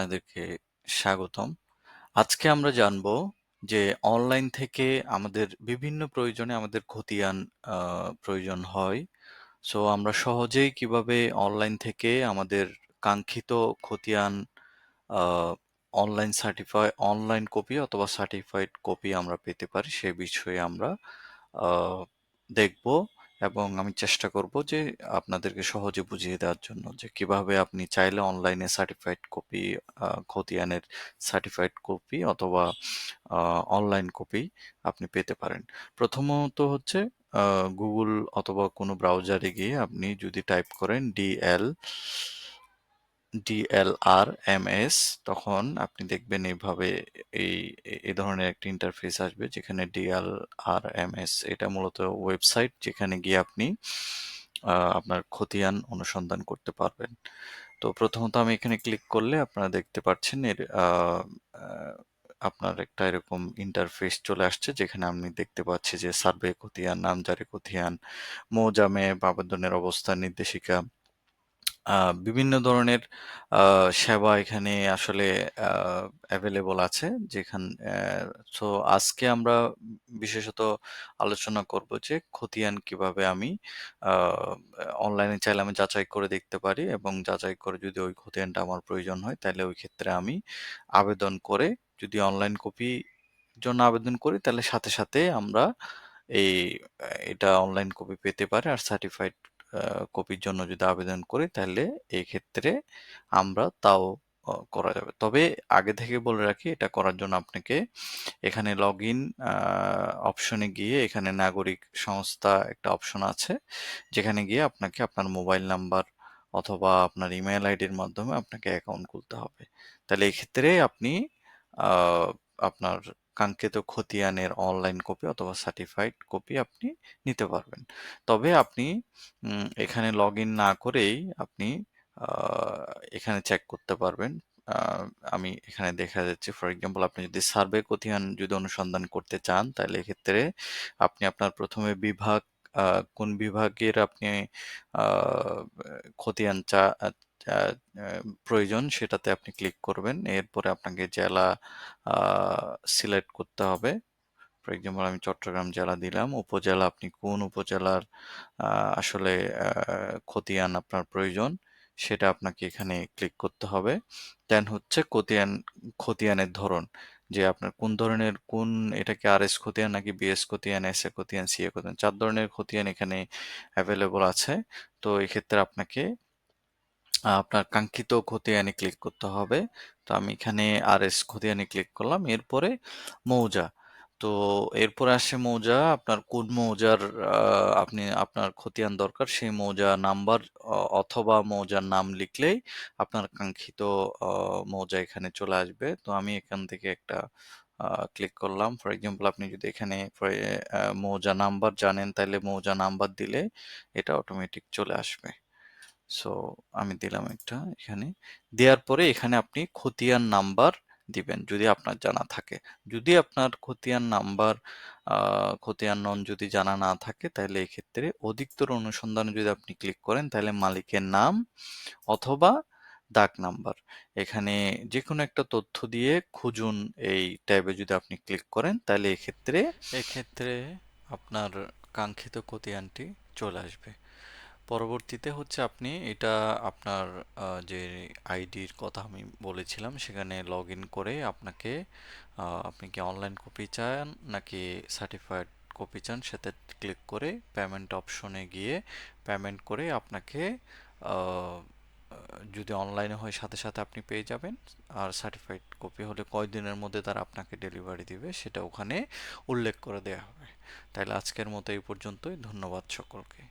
আপনাদেরকে স্বাগতম। আজকে আমরা জানব যে অনলাইন থেকে আমাদের বিভিন্ন প্রয়োজনে আমাদের খতিয়ান প্রয়োজন হয়। সো আমরা সহজেই কীভাবে অনলাইন থেকে আমাদের কাঙ্ক্ষিত খতিয়ান অনলাইন সার্টিফাই, অনলাইন কপি অথবা সার্টিফাইড কপি আমরা পেতে পারি, সে বিষয়ে আমরা দেখব এবং আমি চেষ্টা করব যে আপনাদেরকে সহজে বুঝিয়ে দেওয়ার জন্য যে কীভাবে আপনি চাইলে অনলাইনে সার্টিফাইড কপি খতিয়ানের সার্টিফাইড কপি অথবা অনলাইন কপি আপনি পেতে পারেন। প্রথমত হচ্ছে গুগল অথবা কোনো ব্রাউজারে গিয়ে আপনি যদি টাইপ করেন ডিএল ডিএলআরএমএস তখন আপনি দেখবেন এইভাবে এই এ ধরনের একটা ইন্টারফেস আসবে যেখানে ডিএলআরএমএস এটা মূলত ওয়েবসাইট যেখানে গিয়ে আপনি আপনার খতিয়ান অনুসন্ধান করতে পারবেন। তো প্রথমত আমি এখানে ক্লিক করলে আপনারা দেখতে পাচ্ছেন এর আপনার একটা এরকম ইন্টারফেস চলে আসছে যেখানে আমি দেখতে পাচ্ছি যে সার্ভে খতিয়ান, নামজারি খতিয়ান, মৌজামে আবেদনের অবস্থান নির্দেশিকা বিভিন্ন ধরনের সেবা এখানে আসলে অ্যাভেলেবল আছে। যেখান অ্যা সো আজকে আমরা বিশেষত আলোচনা করব যে খতিয়ান কীভাবে আমি অনলাইনে চাইলে আমি যাচাই করে দেখতে পারি এবং যাচাই করে যদি ওই খতিয়ানটা আমার প্রয়োজন হয় তাহলে ওই ক্ষেত্রে আমি আবেদন করে যদি অনলাইন কপি জন্য আবেদন করি তাহলে সাথে, সাথে আমরা এই এটা অনলাইন কপি পেতে পারি আর সার্টিফাইড কপির জন্য যদি আবেদন করি, তাহলে এই ক্ষেত্রে আমরা তাও করা যাবে। তবে আগে থেকে বলে রাখি, এটা করার জন্য আপনাকে এখানে লগ ইন অপশনে গিয়ে এখানে নাগরিক সংস্থা একটা অপশন আছে। যেখানে গিয়ে আপনাকে আপনার মোবাইল নাম্বার অথবা আপনার ইমেইল আইডির মাধ্যমে আপনাকে অ্যাকাউন্ট খুলতে হবে। তাহলে এক্ষেত্রে আপনি আপনার কাঙ্ক্ষিত খতিয়ানের অনলাইন কপি অথবা সার্টিফাইড কপি আপনি নিতে পারবেন। তবে আপনি এখানে লগ না করেই আপনি এখানে চেক করতে পারবেন। আমি এখানে দেখা যাচ্ছে ফর এক্সাম্পল আপনি যদি সার্ভে কথিয়ান যদি অনুসন্ধান করতে চান, তাহলে এক্ষেত্রে আপনি আপনার প্রথমে বিভাগ কোন বিভাগের আপনি, আ খতিয়ান চা প্রয়োজন সেটাতে আপনি ক্লিক করবেন। এরপরে আপনাকে জেলা সিলেক্ট করতে হবে। ফর এক্সাম্পল আমি চট্টগ্রাম জেলা দিলাম। উপজেলা, আপনি কোন উপজেলার আসলে খতিয়ান আপনার প্রয়োজন সেটা আপনাকে এখানে ক্লিক করতে হবে। দেন হচ্ছে খতিয়ান খতিয়ানের ধরন যে আপনার কোন ধরনের কোন এটাকে আর এস খতিয়ান নাকি বিএস খতিয়ান, এস এ খতিয়ান, সি এ খতিয়ান চার ধরনের খতিয়ান এখানে অ্যাভেলেবল আছে। তো এক্ষেত্রে আপনাকে আপনার কাঙ্ক্ষিত খতিয়ানে ক্লিক করতে হবে। তো আমি এখানে আর এস খতিয়ানে ক্লিক করলাম। এরপরে মৌজা। তো এরপর আসে মৌজা, আপনার কোন মৌজার আপনি, আপনার খতিয়ান দরকার সেই মৌজা নাম্বার অথবা মৌজার নাম লিখলেই আপনার কাঙ্ক্ষিত মৌজা এখানে চলে আসবে। তো আমি এখান থেকে একটা ক্লিক করলাম। ফর এক্সাম্পল আপনি যদি এখানে মৌজা নাম্বার জানেন তাহলে মৌজা নাম্বার দিলে এটা অটোমেটিক চলে আসবে। সো আমি দিলাম একটা এখানে। দেওয়ার পরে এখানে আপনি খতিয়ান নাম্বার দিবেন, যদি আপনার জানা থাকে। যদি আপনার খতিয়ান নাম্বার খতিয়ান নন যদি জানা না থাকে, তাহলে এক্ষেত্রে অধিকতর অনুসন্ধানে যদি আপনি ক্লিক করেন, তাহলে মালিকের নাম অথবা দাগ নাম্বার। এখানে যে কোনো একটা তথ্য দিয়ে খুঁজুন এই ট্যাবে যদি আপনি ক্লিক করেন, তাহলে এক্ষেত্রে এক্ষেত্রে আপনার কাঙ্ক্ষিত খতিয়ানটি চলে আসবে। পরবর্তীতে হচ্ছে আপনি এটা আপনার যে আইডির কথা আমি বলেছিলাম সেখানে লগইন করে আপনাকে আপনি কি অনলাইন কপি চান নাকি সার্টিফাইড কপি চান সেটা ক্লিক করে পেমেন্ট অপশনে গিয়ে পেমেন্ট করে আপনাকে যদি অনলাইনে হয় সাথে, সাথে আপনি পেয়ে যাবেন। আর সার্টিফাইড কপি হলে কয়দিনের মধ্যে তারা আপনাকে ডেলিভারি দিবে সেটা ওখানে উল্লেখ করে দেওয়া হবে। তাইলে আজকের মতো এই পর্যন্তই। ধন্যবাদ সকলকে।